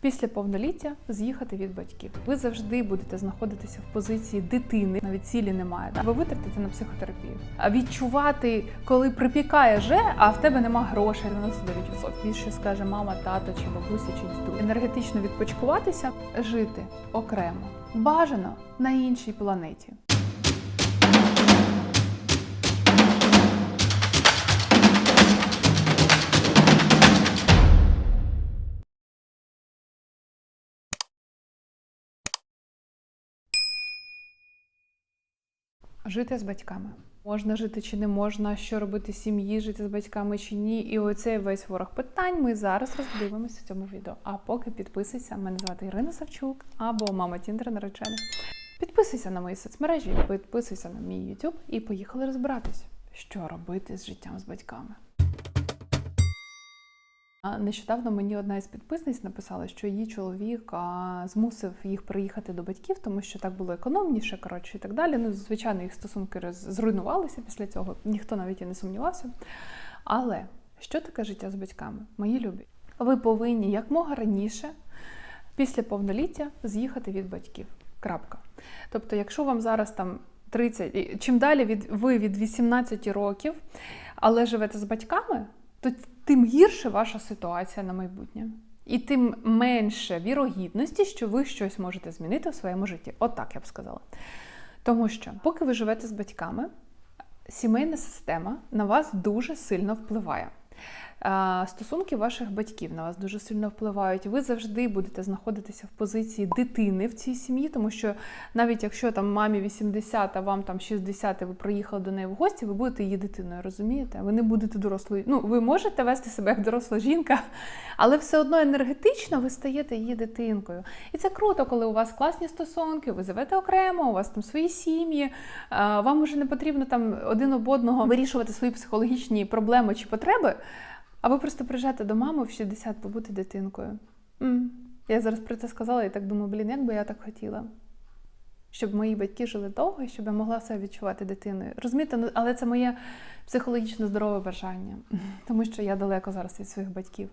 Після повноліття з'їхати від батьків. Ви завжди будете знаходитися в позиції дитини, навіть цілі немає. Ви витратите на психотерапію. А відчувати, коли припікає же, а в тебе нема грошей 99%. Більше скаже мама, тато чи бабуся, чи дідусь. Енергетично відпочкуватися, жити окремо. Бажано на іншій планеті. Жити з батьками. Можна жити чи не можна, що робити сім'ї, жити з батьками чи ні. І оцей весь ворог питань ми зараз роздивимося в цьому відео. А поки підписуйся, мене звати Ірина Савчук або мама Тіндер наречена. Підписуйся на мої соцмережі, підписуйся на мій YouTube і поїхали розбиратись, що робити з життям з батьками. Нещодавно мені одна із підписниць написала, що її чоловік змусив їх приїхати до батьків, тому що так було економніше, коротше, і так далі. Ну, звичайно, їх стосунки зруйнувалися після цього, ніхто навіть і не сумнівався. Але що таке життя з батьками? Мої любі, ви повинні якмога раніше, після повноліття, з'їхати від батьків. Крапка. Тобто, якщо вам зараз там 30, чим далі від ви від 18 років, але живете з батьками, то тим гірше ваша ситуація на майбутнє. І тим менше вірогідності, що ви щось можете змінити у своєму житті. От так я б сказала. Тому що, поки ви живете з батьками, сімейна система на вас дуже сильно впливає. Стосунки ваших батьків на вас дуже сильно впливають. Ви завжди будете знаходитися в позиції дитини в цій сім'ї, тому що навіть якщо там мамі 80, а вам там 60, і ви приїхали до неї в гості, ви будете її дитиною, розумієте? Ви не будете дорослою. Ну, ви можете вести себе як доросла жінка, але все одно енергетично ви стаєте її дитинкою. І це круто, коли у вас класні стосунки, ви живете окремо, у вас там свої сім'ї. Вам уже не потрібно там один об одного вирішувати свої психологічні проблеми чи потреби. А ви просто прижати до мами в 60 побути дитинкою. м Я зараз про це сказала і так думаю, блін, як би я так хотіла. Щоб мої батьки жили довго і щоб я могла себе відчувати дитиною. Розумієте, ну, але це моє психологічно здорове бажання, тому що я далеко зараз від своїх батьків.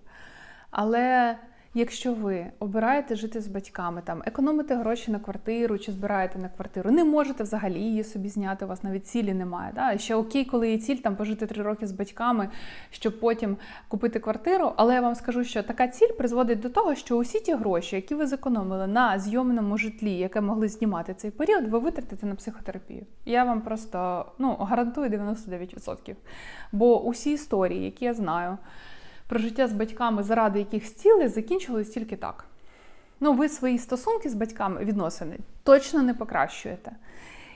Але якщо ви обираєте жити з батьками, там економите гроші на квартиру чи збираєте на квартиру, не можете взагалі її собі зняти, у вас навіть цілі немає. Да? Ще окей, коли є ціль там пожити три роки з батьками, щоб потім купити квартиру. Але я вам скажу, що така ціль призводить до того, що усі ті гроші, які ви зекономили на зйомному житлі, яке могли знімати цей період, ви витратите на психотерапію. Я вам просто ну гарантую 99%. Бо усі історії, які я знаю про життя з батьками, заради яких цілей, закінчились тільки так. Ну, ви свої стосунки з батьками відносини точно не покращуєте.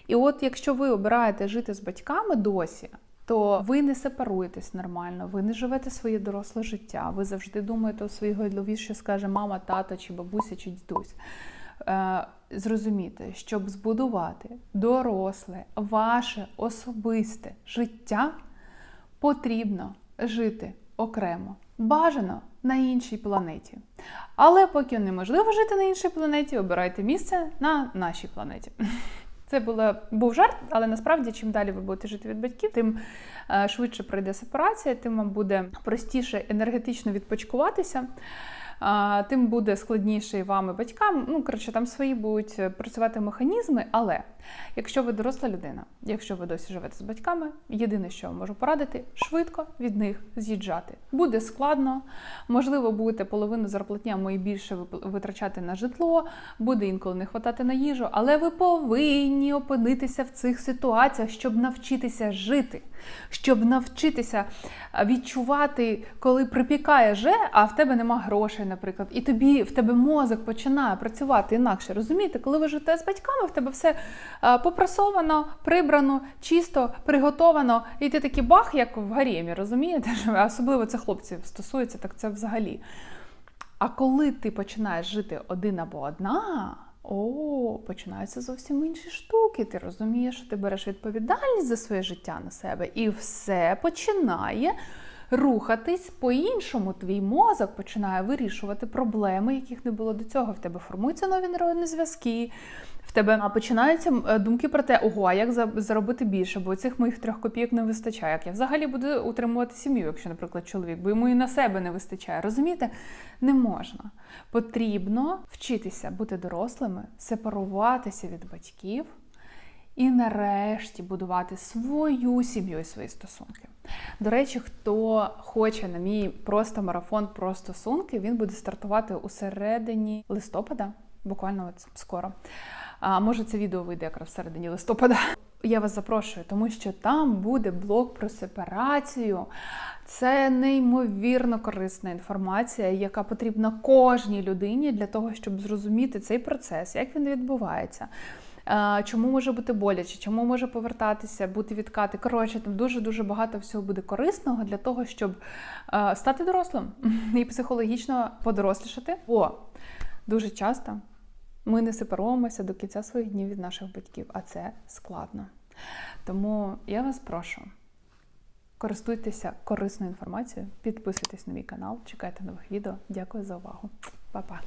І от якщо ви обираєте жити з батьками досі, то ви не сепаруєтесь нормально, ви не живете своє доросле життя, ви завжди думаєте у своїй голові, що скаже мама, тато, чи бабуся, чи дідусь. Е, Зрозуміти, щоб збудувати доросле, ваше особисте життя, потрібно жити окремо. Бажано на іншій планеті. Але поки неможливо жити на іншій планеті, обирайте місце на нашій планеті. Це було, був жарт, але насправді, чим далі ви будете жити від батьків, тим е, швидше пройде сепарація, тим вам буде простіше енергетично відпочкуватися. Тим буде складніше і вам, і батькам. Ну, коротше, там свої будуть працювати механізми, але якщо ви доросла людина, якщо ви досі живете з батьками, єдине, що я можу порадити, швидко від них з'їжджати. Буде складно, можливо, будете половину зарплатня мої більше витрачати на житло, буде інколи не хватати на їжу, але ви повинні опинитися в цих ситуаціях, щоб навчитися жити, щоб навчитися відчувати, коли припікає же, а в тебе нема грошей, наприклад, і тобі в тебе мозок починає працювати інакше. Розумієте, коли ви живете з батьками, в тебе все а, попрасовано, прибрано, чисто, приготовано, і ти такий бах, як в гаремі, розумієте? Особливо це хлопців стосується, так це взагалі. А коли ти починаєш жити один або одна, о, починаються зовсім інші штуки. Ти розумієш, що ти береш відповідальність за своє життя на себе, і все починає рухатись по-іншому. Твій мозок починає вирішувати проблеми, яких не було до цього. В тебе формуються нові нейронні зв'язки. В тебе починаються е, думки про те, ого, а як за- заробити більше, бо цих моїх трьох копійок не вистачає. Як я взагалі буду утримувати сім'ю, якщо, наприклад, чоловік, бо йому і на себе не вистачає. Розумієте? Не можна. Потрібно вчитися бути дорослими, сепаруватися від батьків і нарешті будувати свою сім'ю і свої стосунки. До речі, хто хоче на мій просто марафон про стосунки, він буде стартувати у середині листопада, буквально от скоро. А може, це відео вийде якраз в середині листопада. Я вас запрошую, тому що там буде блог про сепарацію. Це неймовірно корисна інформація, яка потрібна кожній людині для того, щоб зрозуміти цей процес, як він відбувається. Е, Чому може бути боляче, чому може повертатися, бути відкати. Коротше, там дуже-дуже багато всього буде корисного для того, щоб е, стати дорослим і психологічно подорослішати. Бо дуже часто ми не сепаруємося до кінця своїх днів від наших батьків, а це складно. Тому я вас прошу. Користуйтеся корисною інформацією, підписуйтесь на мій канал, чекайте нових відео. Дякую за увагу. Па-па!